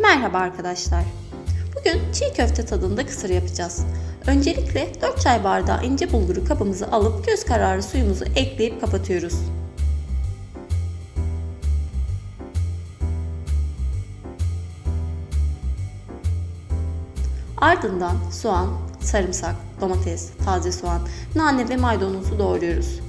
Merhaba arkadaşlar. Bugün çiğ köfte tadında kısır yapacağız. Öncelikle 4 çay bardağı ince bulguru kabımıza alıp göz kararı suyumuzu ekleyip kapatıyoruz. Ardından soğan, sarımsak, domates, taze soğan, nane ve maydanozu doğruyoruz.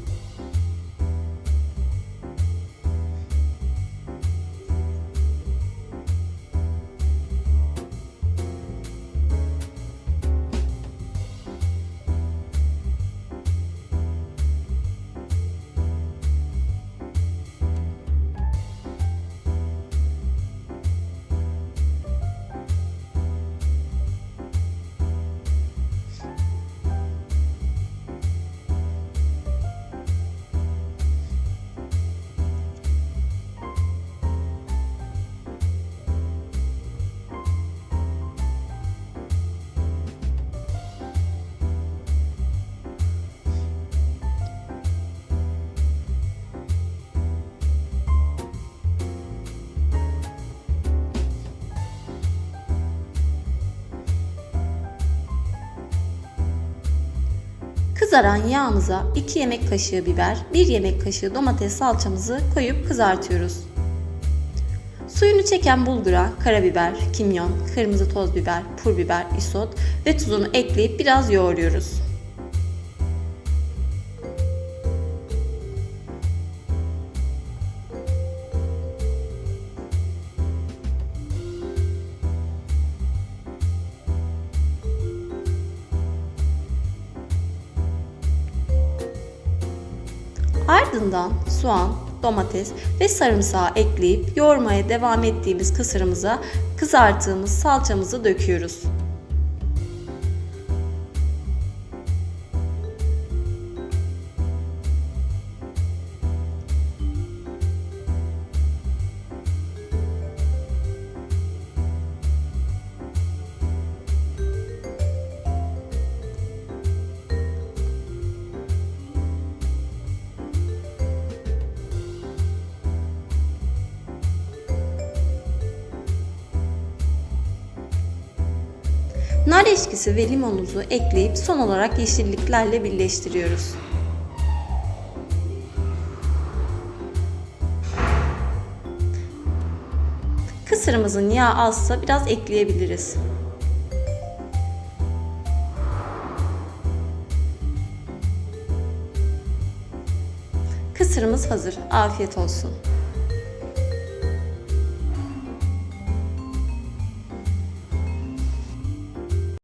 Kızaran yağımıza 2 yemek kaşığı biber, 1 yemek kaşığı domates salçamızı koyup kızartıyoruz. Suyunu çeken bulgura karabiber, kimyon, kırmızı toz biber, pul biber, isot ve tuzunu ekleyip biraz yoğuruyoruz. Ardından soğan, domates ve sarımsağı ekleyip yoğurmaya devam ettiğimiz kısırımıza kızarttığımız salçamızı döküyoruz. Nar eşkisi ve limonunuzu ekleyip son olarak yeşilliklerle birleştiriyoruz. Kısırımızın yağı azsa biraz ekleyebiliriz. Kısırımız hazır. Afiyet olsun.